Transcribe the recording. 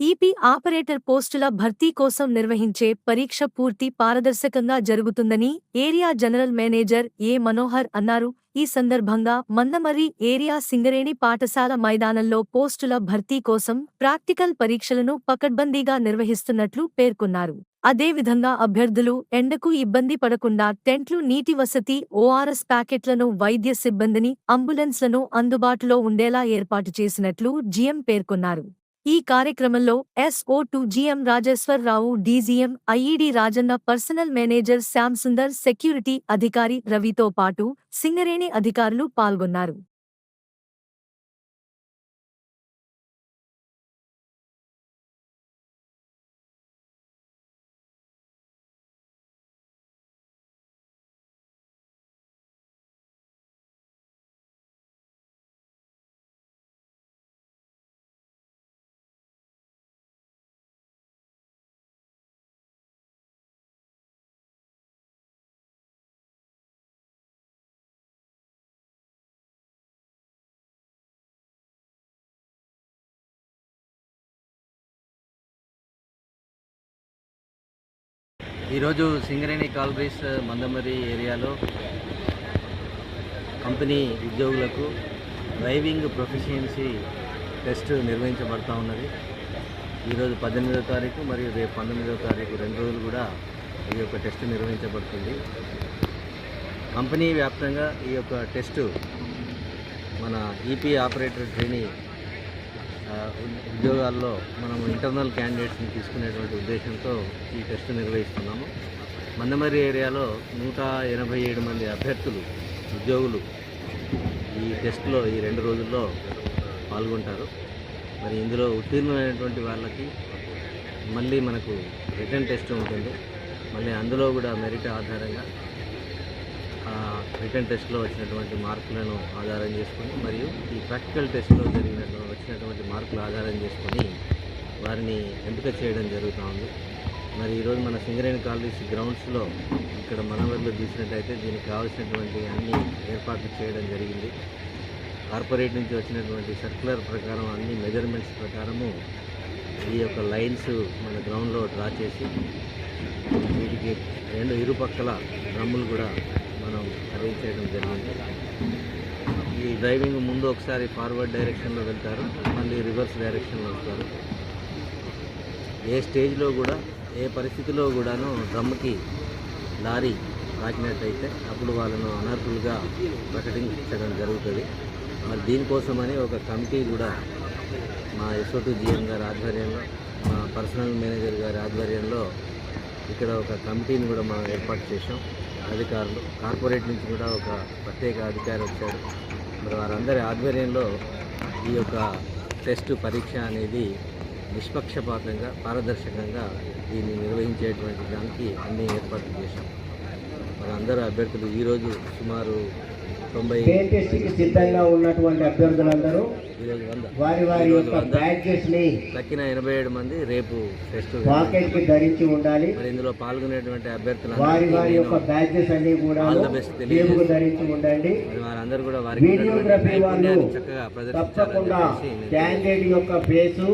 EP operator పోస్టుల భర్తీ కోసం నిర్వహించే పరీక్ష పూర్తి పారదర్శకంగా జరుగుతుందని area general manager A Manohar అన్నారు. ఈ సందర్భంగా మందమర్రి ఏరియా సింగరేణి పాఠశాల మైదానంలో పోస్టుల భర్తీ కోసం ప్రాక్టికల్ పరీక్షలను పకడ్బందీగా నిర్వహిస్తున్నట్లు పేర్కొన్నారు. అదేవిధంగా అభ్యర్థులు ఎండకు ఇబ్బంది పడకుండా టెంట్లు నీటి వసతి ఓఆర్ఎస్ ప్యాకెట్లను వైద్య సిబ్బందిని అంబులెన్స్లను అందుబాటులో ఉండేలా ఏర్పాటు చేసినట్లు జీఎం పేర్కొన్నారు. ఈ కార్యక్రమంలో SO to GM Rajeshwararao DGM IED Rajanna personal manager Shyam Sundar security అధికారి రవితో పాటు సింగరేణి అధికారులు పాల్గొన్నారు. ఈరోజు సింగరేణి కాలరీస్ మందమరి ఏరియాలో కంపెనీ ఉద్యోగులకు డ్రైవింగ్ ప్రొఫిషియన్సీ టెస్ట్ నిర్వహించబడతా ఉన్నది. ఈరోజు పద్దెనిమిదో తారీఖు మరియు రేపు పంతొమ్మిదవ తారీఖు రెండు రోజులు కూడా ఈ యొక్క టెస్ట్ నిర్వహించబడుతుంది. కంపెనీ వ్యాప్తంగా ఈ యొక్క టెస్టు మన ఈపీ ఆపరేటర్ ట్రైనీ ఉద్యోగాల్లో మనం ఇంటర్నల్ క్యాండిడేట్స్ని తీసుకునేటువంటి ఉద్దేశంతో ఈ టెస్ట్ నిర్వహిస్తున్నాము. మందమరి ఏరియాలో నూట ఎనభై ఏడు మంది అభ్యర్థులు ఉద్యోగులు ఈ టెస్ట్లో ఈ రెండు రోజుల్లో పాల్గొంటారు. మరి ఇందులో ఉత్తీర్ణమైనటువంటి వాళ్ళకి మళ్ళీ మనకు రిటర్న్ టెస్ట్ ఉంటుంది. మళ్ళీ అందులో కూడా మెరిట్ ఆధారంగా రిటర్న్ టెస్ట్లో వచ్చినటువంటి మార్కులను ఆధారం చేసుకొని మరియు ఈ ప్రాక్టికల్ టెస్ట్లో జరిగినటువంటి వచ్చినటువంటి మార్కులు ఆధారం చేసుకొని వారిని ఎంపిక చేయడం జరుగుతూ ఉంది. మరి ఈరోజు మన సింగరేణి కాలేజ్ గ్రౌండ్స్లో ఇక్కడ మనవర్లో చూసినట్టయితే దీనికి కావాల్సినటువంటి అన్ని ఏర్పాట్లు చేయడం జరిగింది. కార్పొరేట్ నుంచి వచ్చినటువంటి సర్క్యులర్ ప్రకారం అన్ని మెజర్మెంట్స్ ప్రకారము ఈ యొక్క లైన్స్ మన గ్రౌండ్లో డ్రా చేసి వీటికి రెండు ఇరుపక్కల డ్రమ్ములు కూడా మనం అరేంజ్ చేయడం జరిగింది. ఈ డ్రైవింగ్ ముందు ఒకసారి ఫార్వర్డ్ డైరెక్షన్లో వెళ్తారు మళ్ళీ రివర్స్ డైరెక్షన్లో వస్తారు. ఏ స్టేజ్లో కూడా ఏ పరిస్థితిలో కూడాను డ్రమ్కి లారీ తాకినట్టయితే అప్పుడు వాళ్ళను అనర్హులుగా ప్రకటించడం జరుగుతుంది. మరి దీనికోసమని ఒక కమిటీ కూడా మా ఎస్ఓటు జిఎం గారి ఆధ్వర్యంలో మా పర్సనల్ మేనేజర్ గారి ఆధ్వర్యంలో ఇక్కడ ఒక కమిటీని కూడా మనం ఏర్పాటు చేసాం అధికారులు కార్పొరేట్ నుంచి కూడా ఒక ప్రత్యేక అధికారి వచ్చాడు మరి వారందరి ఆధ్వర్యంలో ఈ యొక్క టెస్టు పరీక్ష అనేది నిష్పక్షపాతంగా పారదర్శకంగా దీన్ని నిర్వహించేటువంటి దానికి అన్ని ఏర్పాట్లు చేశాం. అందరూ అభ్యర్థులు ఈరోజు సుమారు తొంభై సిద్ధంగా ఉన్నటువంటి అభ్యర్థులందరూ వారి వారి యొక్క బ్యాడ్జెస్ని తక్కిన ఎనభై ఏడు మంది రేపు టెస్ట్ పాకెట్కి ధరించి ఉండాలి. మరి ఇందులో పాల్గొనేటువంటి వారి అభ్యర్థులందరికీ వారి యొక్క బ్యాడ్జెస్ అన్ని కూడా. జేబుకు ధరించి ఉండండి. వారందరూ కూడా ఉన్నటువంటి వీడియోగ్రఫీ వాళ్ళు తప్పకుండా క్యాండిడేట్ యొక్క ఫేసు